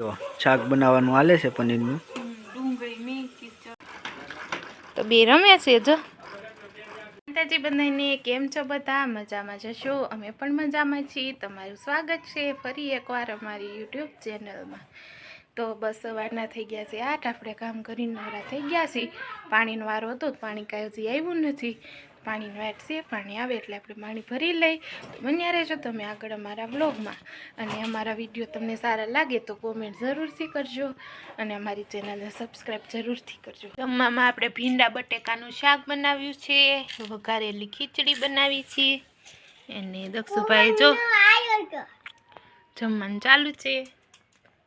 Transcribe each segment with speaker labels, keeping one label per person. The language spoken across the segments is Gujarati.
Speaker 1: જો શાક બનાવવાનું હાલે છે પનીરનું.
Speaker 2: તો બે રમે છે જો. માતાજી બધાને કેમ છો બધા? મજામાં જશો? અમે પણ મજામાં છીએ. તમારું સ્વાગત છે ફરી એકવાર અમારી યુટ્યુબ ચેનલમાં. તો બસ સવારના થઈ ગયા છે આઠ. આપણે કામ કરીને નવરા થઈ ગયા છીએ. પાણીનો વારો હતો તો પાણી કાંઈ હજી આવ્યું નથી. વાટ છે પાણી આવે એટલે આપણે પાણી ભરી લઈ. બન્યા રહેજો તમે આગળ અમારા બ્લોગમાં અને અમારા વીડિયો તમને સારા લાગે તો કોમેન્ટ જરૂરથી કરજો. અને અમારી ચેનલને સબસ્ક્રાઈબ જરૂરથી કરજો. જમવામાં આપણે ભીંડા બટેકાનું શાક બનાવ્યું છે. વઘારેલી ખીચડી બનાવી છે. અને દક્ષુભાઈ જો જમવાનું ચાલુ છે.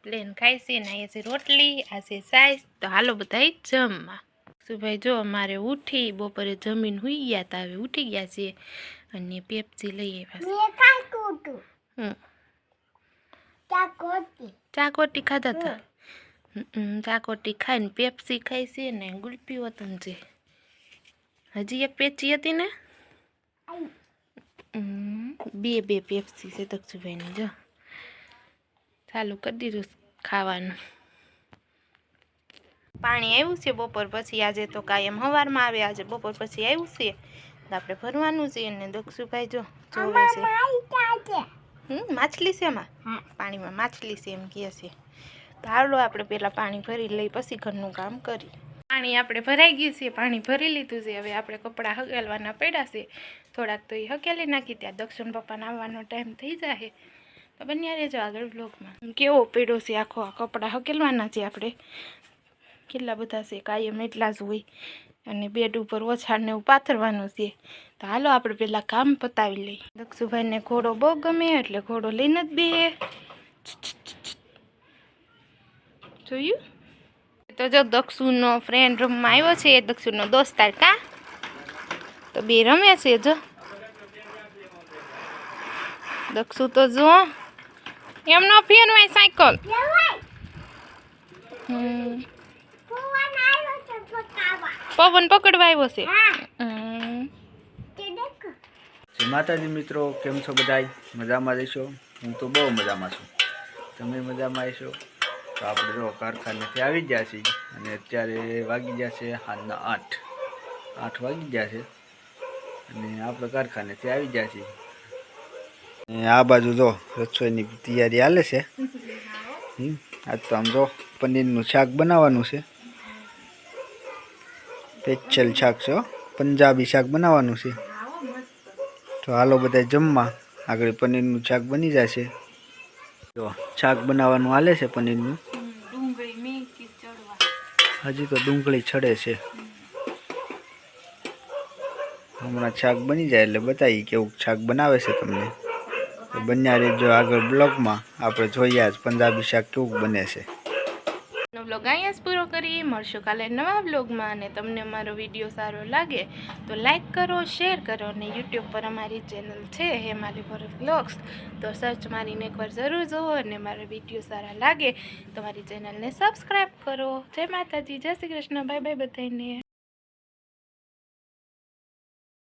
Speaker 2: પ્લેન ખાય છે ને અહીંયા છે રોટલી, આ છે સાઈઝ તો હાલો બધા જમવા. દક્ષુભાઈ જો અમારે ઉઠી બપોરે જમીન હુઈ ગયા તા હવે ઉઠી ગયા છે અને પેપ્સી લઈ આવ્યા ચાકોટી ખાધા હતા ચાકોટી ખાઈને પેપ્સી ખાઈ છે ને ગુલપી વતન છે. હજી એક પેચી હતી ને? બે બે પેપ્સી છે દક્ષુભાઈની જો. ચાલુ કરી દીધું ખાવાનું. પાણી આવ્યું છે બપોર પછી આજે તો કાયમ સવારમાં આવે આજે બપોર પછી આવ્યું છે. તો આપણે ભરવાનું છે અને દક્ષુભાઈ જો જોવે છે. હમ માછલી છે એમાં પાણીમાં માછલી છે એમ કહે છે. તો હાલો આપણે પહેલાં પાણી ભરી લઈ પછી ઘરનું કામ કરી. પાણી આપણે ભરાઈ ગયું છે પાણી ભરી લીધું છે. હવે આપણે કપડાં હકેલવાના પડ્યા છે. થોડાક તો એ હકેલી નાખી ત્યાં દક્ષિણ પપ્પાને આવવાનો ટાઈમ થઈ જાય તો બન્યા રહેજો આગળ બ્લોગમાં કેવો પીડો છે આખો આ કપડાં હકેલવાના છે આપણે? કેટલા બધા છે કાયમ એટલા જ હોય. અને બેડ ઉપર ઓછાડને એવું પાથરવાનું છે. તો હાલો આપણે પહેલાં કામ પતાવી લઈએ. દક્ષુભાઈને ઘોડો બહુ ગમે એટલે ઘોડો લઈને જ બે જોયું? તો જો દક્ષુનો ફ્રેન્ડ રમવા આવ્યો છે દક્ષુનો દોસ્તાર કા? તો બે રમે છે જો. દક્ષુ તો જો એમનો ફેરવાય સાયકલ. હમ. પવન પકડવા આવ્યો છે.
Speaker 1: માતાજી મિત્રો કેમ છો બધાય? મજામાં રહેશો? હું તો બહુ મજામાં છું. તમે મજામાં રહેશો? તો આપણે જો કારખાનેથી આવી ગયા છીએ અને અત્યારે વાગી ગયા છે હાલના આઠ. આઠ વાગી ગયા છે અને આપણે કારખાનેથી આવી ગયા છીએ. અને આ બાજુ જો રસોઈની તૈયારી હાલે છે. હમ, આજ તો આમ જો પનીરનું શાક બનાવવાનું છે. સ્પેશિયલ શાક છે. પંજાબી શાક બનાવવાનું છે. તો હાલો બધા જમવા. આગળ પનીરનું શાક બની જશે. જો, શાક બનાવવાનું હાલે છે પનીરનું. હજી તો ડુંગળી છડે છે. હમણાં શાક બની જાય એટલે બતાવી કેવું શાક બનાવે છે તમને. બન્યા જો આગળ બ્લોગમાં. આપણે જોઈએ આજ પંજાબી શાક કેવું બને છે.
Speaker 2: નો બ્લોગ અહીંયા જ પૂરો કરી મળશું કાલે નવા બ્લોગમાં અને તમને અમારો વીડિયો સારો લાગે તો લાઈક કરો શેર કરો અને યુટ્યુબ પર અમારી ચેનલ છે હેમાલી ભરત બ્લોગ્સ તો સર્ચ મારીને એકવાર જરૂર જુઓ અને મારા વીડિયો સારા લાગે તો મારી ચેનલને સબસ્ક્રાઈબ કરો. જય માતાજી, જય શ્રી કૃષ્ણ. બાય બાય બધાને